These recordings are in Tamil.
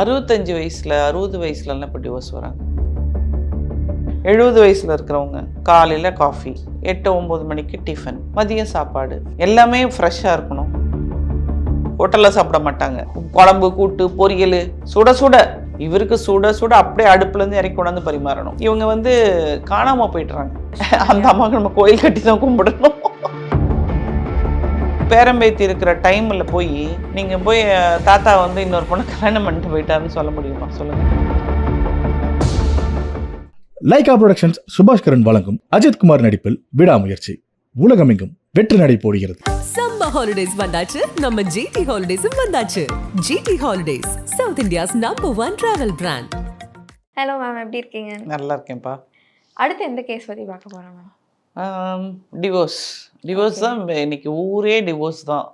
அறுபத்தஞ்சு வயசில் அறுபது வயசுலலாம் இப்போ டிவோர்ஸ் வராங்க. எழுபது வயசில் இருக்கிறவங்க காலையில் காஃபி எட்டு ஒம்பது மணிக்கு டிஃபன் மதியம் சாப்பாடு எல்லாமே ஃப்ரெஷ்ஷாக இருக்கணும். ஹோட்டலில் சாப்பிட மாட்டாங்க. குழம்பு கூட்டு பொரியல் சுட சுட. இவருக்கு சுட சுட அப்படியே அடுப்புலேருந்து இறக்கி கொண்டாந்து பரிமாறணும். இவங்க வந்து காணாமல் போயிட்டுறாங்க அந்த அம்மாவுக்கு நம்ம கோயில் கட்டி தான் கும்பிடணும். பேரம்பேத்தி இருக்கிற டைமில் போய் நீங்கள் போய் தாத்தா வந்து இன்னொரு பொண்ணை கல்யாணம் பண்ணிட்டு போயிட்டாருன்னு சொல்ல முடியுமா? சொல்லுங்கள் லைகா புரொடக்ஷன்ஸ் சுபாஷ் கரன் வழங்கும் அஜித் குமார் நடிப்பில் விடாமுயற்சி. உலகமெங்கும் வெற்றி நடை போடுகிறது. சம்மர் ஹாலிடேஸ் வந்தாச்சு. நம்ம ஜிடி ஹாலிடேஸும் வந்தாச்சு. GT holidays South India's number one travel brand hello ma'am எப்படி இருக்கீங்க? நல்லா இருக்கேன்ப்பா. அடுத்து எந்த கேஸ் பற்றி பார்க்க போகிறோம் மேம் டிவோர்ஸ் டிவோர்ஸ் தான் இன்னைக்கு ஊரே டிவோர்ஸ் தான்.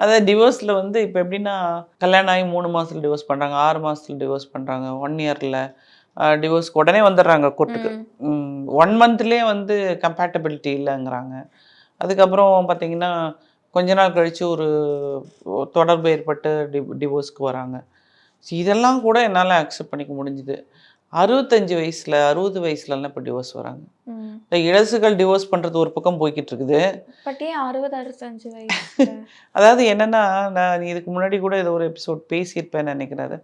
அதாவது டிவோர்ஸில் வந்து இப்போ எப்படின்னா கல்யாணம் ஆகி மூணு மாதத்துல டிவோர்ஸ் பண்ணுறாங்க ஆறு மாதத்துல டிவோர்ஸ் பண்ணுறாங்க ஒன் இயரில் டிவோர்ஸ்க்கு உடனே வந்துடுறாங்க கோர்ட்டுக்கு ஒன் மந்த்லேயே வந்து கம்பேட்டபிலிட்டி இல்லைங்கிறாங்க. அதுக்கப்புறம் பார்த்தீங்கன்னா கொஞ்ச நாள் கழித்து ஒரு தொடர்பு ஏற்பட்டு டி டிவோர்ஸ்க்கு வராங்க. இதெல்லாம் கூட என்னால் அக்செப்ட் பண்ணிக்க முடிஞ்சுது. அறுபத்தஞ்சு வயசில் அறுபது வயசுலலாம் இப்போ டிவோர்ஸ் வராங்க. இந்த இளசுகள் டிவோர்ஸ் பண்ணுறது ஒரு பக்கம் போய்கிட்டு இருக்குது பட் ஏன் அறுபது அறுபத்தஞ்சு வயசு அதாவது என்னென்னா நான் இதுக்கு முன்னாடி கூட ஏதோ ஒரு எபிசோட் பேசியிருப்பேன்னு நினைக்கிறாரு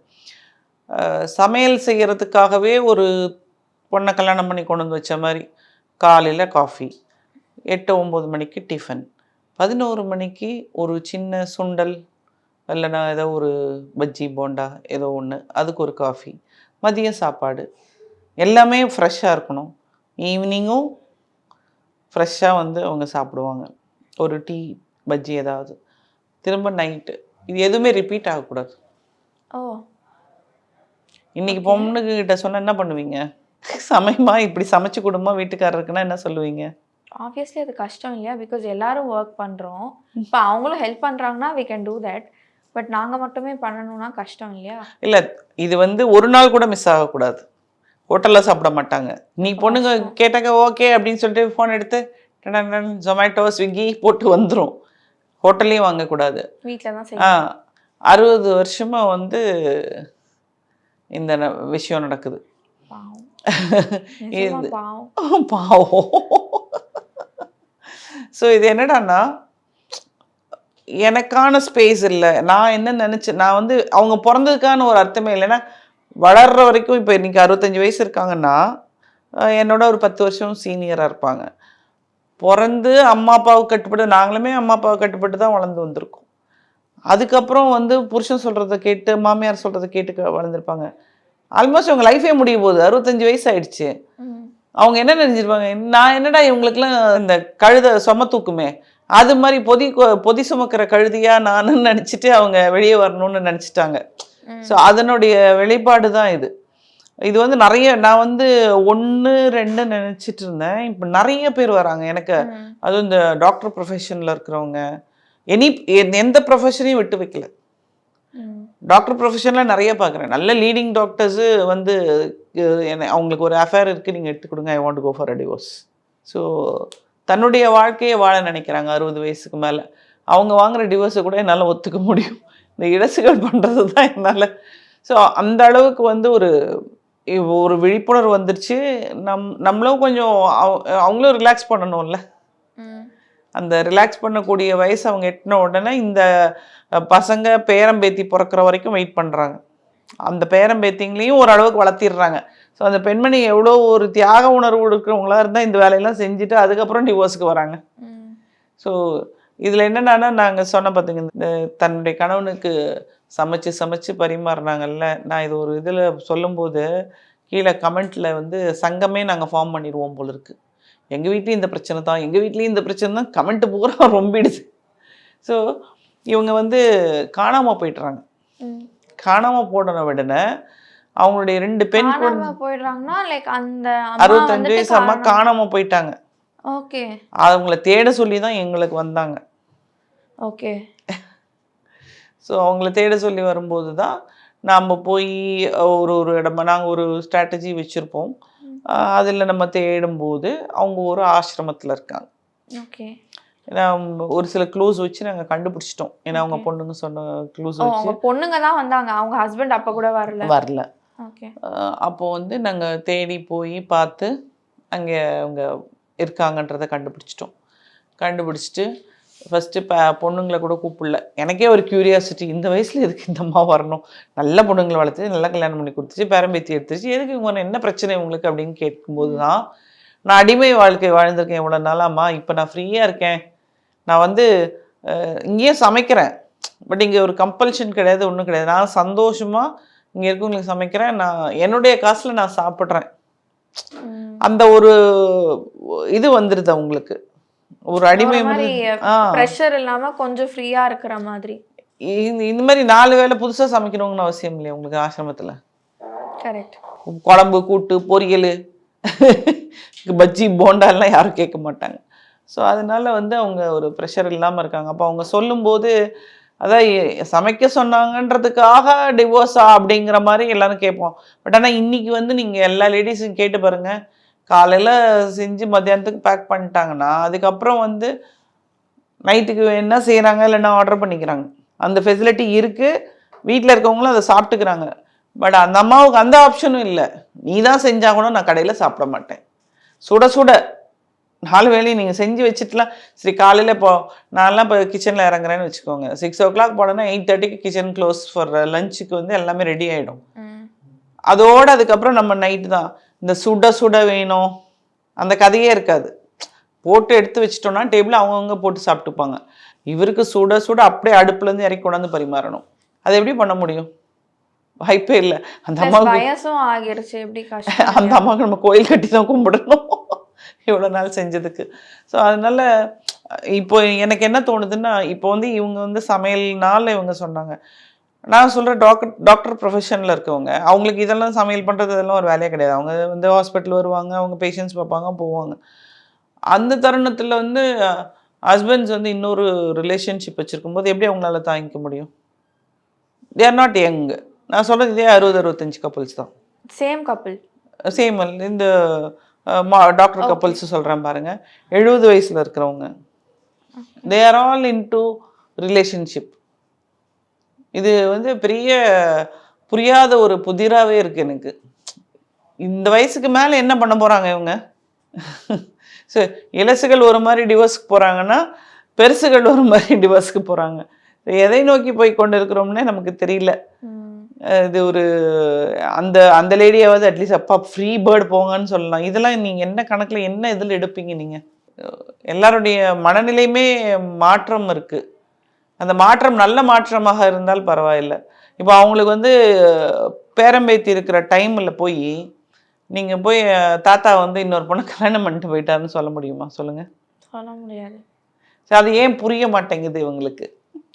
சமையல் செய்கிறதுக்காகவே ஒரு பொண்ணை கல்யாணம் பண்ணி கொண்டு வந்து வச்ச மாதிரி காலையில் காஃபி எட்டு ஒம்பது மணிக்கு டிஃபன் பதினோரு மணிக்கு ஒரு சின்ன சுண்டல் இல்லைன்னா ஏதோ ஒரு பஜ்ஜி போண்டா ஏதோ ஒன்று அதுக்கு ஒரு காஃபி மதியம் சாப்பாடு. எல்லாமே ஃப்ரெஷ்ஷாக இருக்கணும். ஈவினிங்கும் ஃப்ரெஷ்ஷாக வந்து அவங்க சாப்பிடுவாங்க. ஒரு டீ பஜ்ஜி ஏதாவது. திரும்ப நைட்டு இது எதுவுமே ரிப்பீட் ஆகக்கூடாது. ஓ. இன்னைக்கு பொண்ணுக்கு கிட்ட சொன்னா என்ன பண்ணுவீங்க? சமைமா இப்படி சமைச்சு கொடுமா வீட்டுக்காரருக்குன்னா என்ன சொல்லுவீங்க? ஆப்வியஸ்லி அது கஷ்டம் இல்லையா? பிகாஸ் எல்லாரும் ஒர்க் பண்ணுறோம் இப்போ அவங்களும் ஹெல்ப் பண்ணுறாங்கன்னா we can do that but நாங்கள் மட்டுமே பண்ணணும்னா கஷ்டம் இல்லையா? இல்லை இது வந்து ஒரு நாள் கூட மிஸ் ஆகக்கூடாது. ஹோட்டலில் சாப்பிட மாட்டாங்க. நீ பொண்ணுங்க கேட்டாக்க ஓகே அப்படின்னு சொல்லிட்டு ஃபோன் எடுத்து ஜொமேட்டோ ஸ்விக்கி போட்டு வந்துடும் ஹோட்டல்லையும் வாங்கக்கூடாது. வீட்டில் தான் ஆ அறுபது வருஷமா வந்து இந்த விஷயம் நடக்குது. பாவம். ஸோ இது என்னடான்னா எனக்கான ஸ்பேஸ் இல்லை. நான் என்ன நினச்சேன் நான் வந்து அவங்க பிறந்ததுக்கான ஒரு அர்த்தமே இல்லைன்னா வளர்ற வரைக்கும் இப்போ இன்னைக்கு அறுபத்தஞ்சு வயசு இருக்காங்கன்னா என்னோட ஒரு பத்து வருஷம் சீனியராக இருப்பாங்க. பிறந்து அம்மா அப்பாவுக்கு கட்டுப்பட்டு நாங்களுமே அம்மா அப்பாவுக்கு கட்டுப்பட்டு தான் வளர்ந்து வந்திருக்கோம். அதுக்கப்புறம் வந்து புருஷன் சொல்கிறத கேட்டு மாமியார் சொல்கிறத கேட்டு வளர்ந்துருப்பாங்க. ஆல்மோஸ்ட் அவங்க லைஃபே முடிய போகுது. அறுபத்தஞ்சு வயசு ஆயிடுச்சு. அவங்க என்ன நினைச்சிருப்பாங்க? நான் என்னடா இவங்களுக்குலாம் இந்த கழுதை சும தூக்குமே? அது மாதிரி பொதி பொதி சுமக்கிற கழுதியா நானும் நினச்சிட்டு அவங்க வெளியே வரணும்னு நினச்சிட்டாங்க. ஸோ அதனுடைய வெளிப்பாடு தான் இது. இது வந்து நிறைய நான் வந்து ஒன்று ரெண்டு நினச்சிட்டு இருந்தேன். இப்போ நிறைய பேர் வராங்க. எனக்கு. அதுவும் இந்த டாக்டர் ப்ரொஃபஷனில் இருக்கிறவங்க எனி எந்த ப்ரொஃபஷனையும் விட்டு வைக்கல. டாக்டர் ப்ரொஃபஷனில் நிறைய பார்க்குறேன். நல்ல லீடிங் டாக்டர்ஸு வந்து அவங்களுக்கு ஒரு அஃபேர் இருக்குது நீங்கள் எடுத்து கொடுங்க. I want go for a divorce so தன்னுடைய வாழ்க்கையை வாழ நினைக்கிறாங்க அறுபது வயசுக்கு மேலே. அவங்க வாங்குற டிவோர்ஸை கூட என்னால் ஒத்துக்க முடியும். இந்த இலசுகள் பண்ணுறது தான் என்னால். ஸோ அந்த அளவுக்கு வந்து ஒரு ஒரு விழிப்புணர்வு வந்துருச்சு. நம் நம்மளும் கொஞ்சம் அவ- அவங்களும் ரிலாக்ஸ் பண்ணணும்ல. அந்த ரிலாக்ஸ் பண்ணக்கூடிய வயசு அவங்க எட்டின உடனே இந்த பசங்க பேரம்பேத்தி பிறக்கிற வரைக்கும் வெயிட் பண்ணுறாங்க அந்த பேரம்பேத்திங்களையும் ஓரளவுக்கு வளர்த்திடுறாங்க. ஸோ அந்த பெண்மணி எவ்வளோ ஒரு தியாக உணர்வு இருக்கிறவங்களா இருந்தால் இந்த வேலையெல்லாம் செஞ்சுட்டு அதுக்கப்புறம் டிவோர்ஸுக்கு வராங்க. ஸோ இதில் என்னென்னா நாங்கள் சொன்ன பார்த்துங்க இந்த தன்னுடைய கணவனுக்கு சமைச்சு சமைச்சு பரிமாறினாங்கல்ல நான் இது ஒரு இதில் சொல்லும்போது கீழே கமெண்ட்டில் வந்து சங்கமே நாங்கள் ஃபார்ம் பண்ணிடுவோம் போல இருக்கு. எங்கள் வீட்லேயும் இந்த பிரச்சனை தான் எங்கள் வீட்லேயும் இந்த பிரச்சனை தான். கமெண்ட் பூரா ரொம்பிடுது ஸோ இவங்க வந்து காணாமல் போயிட்டுறாங்க. காணாமல் போன உடனே அவங்களுடைய ரெண்டு பெண் காணாம போயிடுறாங்கன்னா லைக் அந்த அறுபத்தஞ்சு வயசு அம்மா காணாமல் போயிட்டாங்க. ஓகே. அவங்கள தேட சொல்லி தான் எங்களுக்கு வந்தாங்க. ஓகே. ஸோ அவங்கள தேட சொல்லி வரும்போது தான் நாம் போய் ஒரு ஒரு இடமா நாங்கள் ஒரு ஸ்ட்ராட்டஜி வச்சுருப்போம். அதில் நம்ம தேடும்போது அவங்க ஒரு ஆசிரமத்தில் இருக்காங்க. ஓகே. ஏன்னா ஒரு சில க்ளூஸ் வச்சு நாங்கள் கண்டுபிடிச்சிட்டோம். ஏன்னா அவங்க. பொண்ணுங்க சொன்ன க்ளூஸ் வச்சு. பொண்ணுங்க தான் வந்தாங்க. அவங்க ஹஸ்பண்ட் அப்ப கூட வரல. வரல. ஓகே அஹ் அப்போ வந்து நாங்கள் தேடி போய் பார்த்து அங்கே அவங்க இருக்காங்கன்றதை கண்டுபிடிச்சிட்டோம். கண்டுபிடிச்சிட்டு ஃபஸ்ட்டு இப்போ பொண்ணுங்களை கூட கூப்பிடல. எனக்கே ஒரு க்யூரியாசிட்டி இந்த வயசில் எதுக்கு இந்த அம்மா வரணும்? நல்ல பொண்ணுங்களை வளர்த்து நல்லா கல்யாணம் பண்ணி கொடுத்துச்சு பேரம்பேத்தி எடுத்துச்சு எதுக்கு இவங்க என்ன பிரச்சனை உங்களுக்கு அப்படின்னு கேட்கும்போது தான் நான் அடிமை வாழ்க்கை வாழ்ந்திருக்கேன் இவ்வளோ நாளாம்மா இப்போ நான் ஃப்ரீயாக இருக்கேன். நான் வந்து இங்கேயே சமைக்கிறேன். பட் இங்கே ஒரு கம்பல்ஷன் கிடையாது ஒன்றும் கிடையாது. நான் சந்தோஷமாக இங்கே இருக்கவங்களுக்கு சமைக்கிறேன். நான் என்னுடைய காசில் நான் சாப்பிட்றேன். அந்த ஒரு இது வந்துடுது அவங்களுக்கு. ஒரு அடிமை ப்ரெஷர் இல்லாம கொஞ்சம் ஃப்ரீயா இருக்கிற மாதிரி. இந்த மாதிரி நாலு வேளை புதுசாக சமைக்கணுங்கன்னு அவசியம் இல்லையா உங்களுக்கு ஆசிரமத்தில்? கரெக்ட் குழம்பு கூட்டு பொரியல் பஜ்ஜி போண்டாலாம் யாரும் கேட்க மாட்டாங்க. ஸோ அதனால வந்து அவங்க ஒரு ப்ரெஷர் இல்லாமல் இருக்காங்க. அப்போ அவங்க சொல்லும்போது அதான் சமைக்க சொன்னாங்கன்றதுக்காக டிவோர்ஸா அப்படிங்கிற மாதிரி எல்லாரும் கேட்போம். பட் ஆனால் இன்னைக்கு வந்து நீங்கள் எல்லா லேடிஸும் கேட்டு பாருங்க. காலையில் செஞ்சு மத்தியானத்துக்கு பேக் பண்ணிட்டாங்கன்னா அதுக்கப்புறம் வந்து நைட்டுக்கு என்ன செய்கிறாங்க இல்லைன்னா ஆர்டர் பண்ணிக்கிறாங்க. அந்த ஃபெசிலிட்டி இருக்குது வீட்டில் இருக்கவங்களும் அதை சாப்பிட்டுக்கிறாங்க. பட் அந்த அம்மாவுக்கு அந்த ஆப்ஷனும் இல்லை. நீ தான் செஞ்சா கூட நான் கடையில் சாப்பிட மாட்டேன். சுட சுட. நாலு வேலையும் நீங்கள் செஞ்சு வச்சுட்டுலாம் சரி காலையில் இப்போ நான்லாம் இப்போ கிச்சனில் இறங்குறேன்னு வச்சுக்கோங்க. சிக்ஸ் ஓ கிளாக் போனேன்னா எயிட் தேர்ட்டிக்கு கிச்சன் க்ளோஸ் ஃபார் லஞ்சுக்கு வந்து எல்லாமே ரெடி ஆகிடும் அதோட அதுக்கப்புறம் நம்ம நைட்டு தான். இந்த சுட சுட வேணும். அந்த கதையே இருக்காது. போட்டு எடுத்து வச்சிட்டோம்னா டேபிள் அவங்கவுங்க போட்டு சாப்பிட்டுப்பாங்க. இவருக்கு சுட சுட அப்படியே அடுப்புலேருந்து இறக்கி கொண்டாந்து பரிமாறணும். அது எப்படி பண்ண முடியும்? வாய்ப்பே இல்லை. அந்த அம்மாவுக்கு வயசும் ஆகிருச்சு. எப்படி அந்த அம்மாவுக்கு நம்ம கோயில் கட்டி தான் கும்பிடணும். இவ்வளோ நாள் செஞ்சதுக்கு. ஸோ அதனால இப்போ எனக்கு என்ன தோணுதுன்னா இப்போ வந்து இவங்க வந்து சமையல்னால இவங்க சொன்னாங்க. நான் சொல்கிறேன் டாக்டர் டாக்டர் ப்ரொஃபஷனில் இருக்கவங்க அவங்களுக்கு இதெல்லாம் சமையல் பண்ணுறது இதெல்லாம் ஒரு வேலையே கிடையாது. அவங்க வந்து ஹாஸ்பிட்டல் வருவாங்க அவங்க பேஷண்ட்ஸ் பார்ப்பாங்க போவாங்க. அந்த தருணத்தில் வந்து ஹஸ்பண்ட்ஸ் வந்து இன்னொரு ரிலேஷன்ஷிப் வச்சுருக்கும்போது எப்படி அவங்களால தாங்கிக்க முடியும்? தேர் நாட் யங் நான் சொல்கிறது இதே அறுபது அறுபத்தஞ்சு கப்பல்ஸ் தான். சேம் கப்பிள் சேம் இந்த டாக்டர் கப்பல்ஸ் சொல்கிறேன் பாருங்க. எழுபது வயசில் இருக்கிறவங்க. They are all into relationship இது வந்து பெரிய புரியாத ஒரு புதிராகவே இருக்கு எனக்கு. இந்த வயசுக்கு மேலே என்ன பண்ண போகிறாங்க இவங்க? ஸோ இலசுகள் ஒரு மாதிரி டிவோர்ஸ்க்கு போகிறாங்கன்னா பெருசுகள் ஒரு மாதிரி டிவோர்ஸ்க்கு போகிறாங்க எதை நோக்கி போய் கொண்டு இருக்கிறோம்னே நமக்கு தெரியல. இது ஒரு அந்த அந்த லேடியாவது அட்லீஸ்ட் அப்பா ஃப்ரீ பேர்டு போங்கன்னு சொல்லலாம். இதெல்லாம் நீங்கள் என்ன கணக்கில் என்ன இதில் எடுப்பீங்க நீங்கள் எல்லாருடைய மனநிலையுமே மாற்றம் இருக்குது அந்த மாற்றம் நல்ல மாற்றமாக இருந்தால் பரவாயில்லை. இப்போ அவங்களுக்கு வந்து பேரம்பேத்தி இருக்கிற டைமில் போய் நீங்கள் போய் தாத்தா வந்து இன்னொரு பொண்ணை கல்யாணம் பண்ணிட்டு போயிட்டாருன்னு சொல்ல முடியுமா? சொல்லுங்கள் சொல்ல முடியாது. அது ஏன் புரிய மாட்டேங்குது இவங்களுக்கு?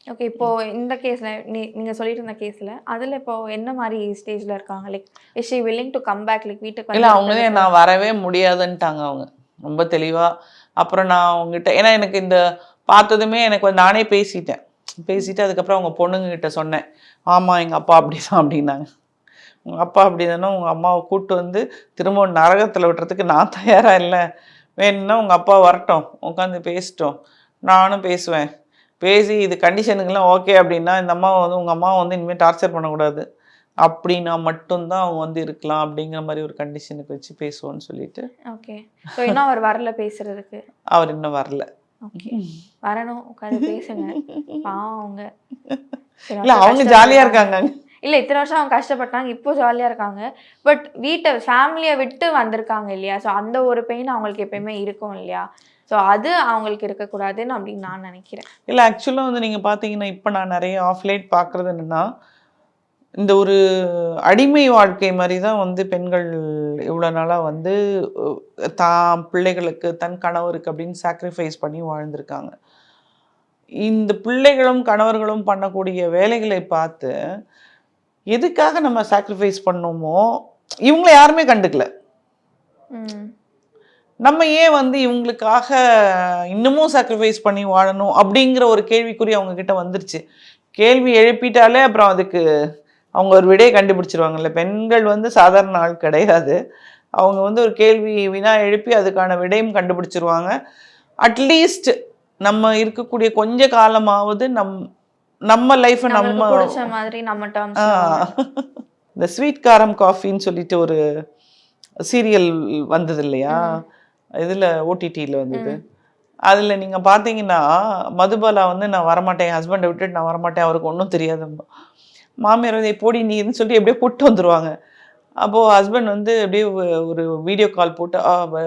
ஓகே இப்போ இந்த கேஸ்ல நீ நீங்க சொல்லிட்டு இருந்த கேஸ்ல அதுல இப்போ என்ன மாதிரி ஸ்டேஜ்ல இருக்காங்க? Like is she willing to come back like வீட்டுக்கு இல்லை அவங்களே நான் வரவே முடியாதுன்ட்டாங்க அவங்க. ரொம்ப தெளிவாக அப்புறம் நான் அவங்ககிட்ட ஏன்னா எனக்கு இந்த பார்த்ததுமே எனக்கு வந்து நானே பேசிட்டேன். பேசிட்டு அதுக்கப்புறம் அவங்க பொண்ணுங்க கிட்ட சொன்னேன். ஆமாம் எங்கள் அப்பா அப்படி தான் அப்படின்னாங்க. உங்கள் அப்பா அப்படி தானே உங்கள் அம்மாவை கூப்பிட்டு வந்து திரும்ப நரகத்தில் விட்டுறதுக்கு நான் தயாராக இல்லை. வேணும்னா உங்கள் அப்பா வரட்டும். உட்காந்து பேசிட்டோம். நானும் பேசுவேன். பேசி இது கண்டிஷனுக்கெல்லாம் ஓகே அப்படின்னா இந்த அம்மாவை வந்து உங்கள் அம்மாவை வந்து இனிமேல் டார்ச்சர் பண்ணக்கூடாது. அப்படின்னா மட்டும்தான் அவங்க வந்து இருக்கலாம் அப்படிங்கிற மாதிரி ஒரு கண்டிஷனுக்கு வச்சு பேசுவோன்னு சொல்லிட்டு ஓகே ஸோ இன்னும் அவர் வரல பேசுறதுக்கு? அவர் இன்னும் வரல. வரணும். உட்காந்து பேசுங்க. அவங்க. இல்ல அவங்க ஜாலியா இருக்காங்க இல்லை இத்தனை வருஷம் அவங்க கஷ்டப்பட்டாங்க இப்போ ஜாலியாக இருக்காங்க. பட் வீட்டை ஃபேமிலியை விட்டு வந்திருக்காங்க இல்லையா? ஸோ அந்த ஒரு பெயின் அவங்களுக்கு எப்பயுமே இருக்கும் இல்லையா? ஸோ அது அவங்களுக்கு இருக்கக்கூடாதுன்னு அப்படின்னு நான் நினைக்கிறேன். இல்லை ஆக்சுவலாக வந்து நீங்கள் பார்த்தீங்கன்னா இப்போ நான் நிறைய ஆஃப்லைட் பார்க்குறது என்னென்னா இந்த ஒரு அடிமை வாழ்க்கை மாதிரி தான் வந்து பெண்கள் இவ்வளோ நாளாக வந்து தான் பிள்ளைகளுக்கு தன் கணவருக்கு அப்படின்னு சாக்ரிஃபைஸ் பண்ணி வாழ்ந்திருக்காங்க. இந்த பிள்ளைகளும் கணவர்களும் பண்ணக்கூடிய வேலைகளை பார்த்து எதுக்காக நம்ம சாக்ரிஃபைஸ் பண்ணோமோ இவங்கள யாருமே கண்டுக்கல. நம்ம ஏன் வந்து இவங்களுக்காக இன்னமும் சாக்ரிஃபைஸ் பண்ணி வாழணும் அப்படிங்கிற ஒரு கேள்விக்குறி அவங்க கிட்ட வந்துருச்சு. கேள்வி எழுப்பிட்டாலே அப்புறம் அதுக்கு அவங்க ஒரு விடையை கண்டுபிடிச்சிருவாங்கல்ல. பெண்கள் வந்து சாதாரண ஆள் கிடையாது. அவங்க வந்து ஒரு கேள்வி வினா எழுப்பி அதுக்கான விடையும் கண்டுபிடிச்சிருவாங்க. அட்லீஸ்ட் நம்ம இருக்கக்கூடிய கொஞ்ச காலமாவது நம் நம்ம நம்மளுக்கு நம்ம பிடிச்ச மாதிரி நம்ம டேர்ம்ஸ். இந்த ஸ்வீட் காரம் காஃபின்னு சொல்லிட்டு ஒரு சீரியல் வந்தது இல்லையா? இதில் ஓடிடியில் வந்தது. அதில் நீங்கள் பார்த்தீங்கன்னா மதுபாலா வந்து நான் வரமாட்டேன் என் ஹஸ்பண்டை விட்டுட்டு நான் வரமாட்டேன் அவருக்கு ஒன்றும் தெரியாது மாமியார் வந்து போடி நீன்னு சொல்லி எப்படியே கூப்பிட்டு வந்துருவாங்க. அப்போது ஹஸ்பண்ட் வந்து அப்படியே ஒரு வீடியோ கால் போட்டு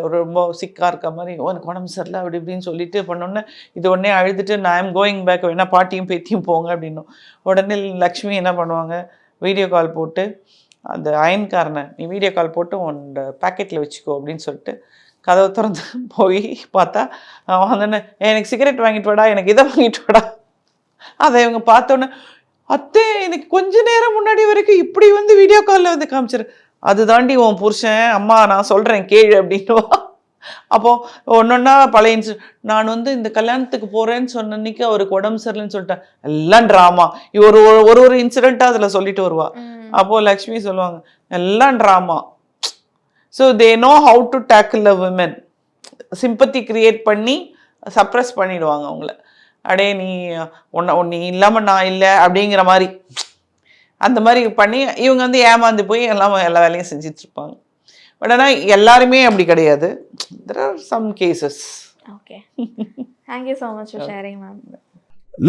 ஒரு ரொம்ப சிக்காக இருக்க மாதிரி உனக்கு எனக்கு உடம்பு சரியில்லை அப்படி இப்படின்னு சொல்லிட்டு பண்ணோன்னே இது உடனே அழுதுட்டு நான் ஐம் கோயிங் பேக் வேணா பாட்டியும் பேத்தியும் போங்க அப்படின்னும். உடனே லக்ஷ்மி என்ன பண்ணுவாங்க? வீடியோ கால் போட்டு அந்த அயன்காரனை நீ வீடியோ கால் போட்டு உன்னோட பேக்கெட்டில் வச்சுக்கோ அப்படின்னு சொல்லிட்டு கதவை திறந்து போய் பார்த்தா அவன் வந்தோடனே எனக்கு சிகரெட் வாங்கிட்டு வாடா எனக்கு இதை வாங்கிட்டு வாடா. அதை இவங்க பார்த்தோன்னே அத்தை எனக்கு கொஞ்ச நேரம் முன்னாடி வரைக்கும் இப்படி வந்து வீடியோ காலில் வந்து காமிச்சிரு. அது தாண்டி உன் புருஷன் அம்மா நான் சொல்கிறேன் கேளு அப்படின்னுவா. அப்போது ஒன்றொன்னா பழைய நான் வந்து இந்த கல்யாணத்துக்கு போகிறேன்னு சொன்ன அன்னைக்கு அவருக்கு உடம்பு சரியில்லைன்னு சொல்லிட்டேன். எல்லாம் ட்ராமா ஒரு ஒரு- ஒரு ஒரு இன்சிடெண்ட்டாக அதில் சொல்லிட்டு வருவா. அப்போது லக்ஷ்மி சொல்லுவாங்க எல்லாம் drama so they know how to tackle a women sympathy create பண்ணி சப்ரஸ் பண்ணிடுவாங்க அவங்கள. அடே நீ உன்னை நீ இல்லாமல் நான் இல்லை அப்படிங்கிற மாதிரி. அந்த மாதிரி பண்ணி இவங்க வந்து ஏமாந்து போய் எல்லாம் எல்லா வேலையும் செஞ்சுட்டு இருப்பாங்க. பட் ஆனால் எல்லாருமே அப்படி கிடையாது. There are some cases okay thank you so much for sharing ma'am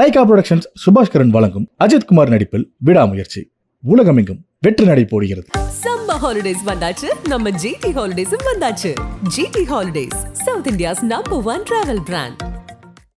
Lyca productions Subaskaran வழங்கும் அஜித் குமார் நடிப்பில் விடாமுயற்சி. உலகமெங்கும் வெற்றி நடை போடுகிறது. சம்மர் ஹாலிடேஸ் வந்தாச்சு நம்ம ஜிடி ஹாலிடேஸும் வந்தாச்சு. GT holidays south India's number one travel brand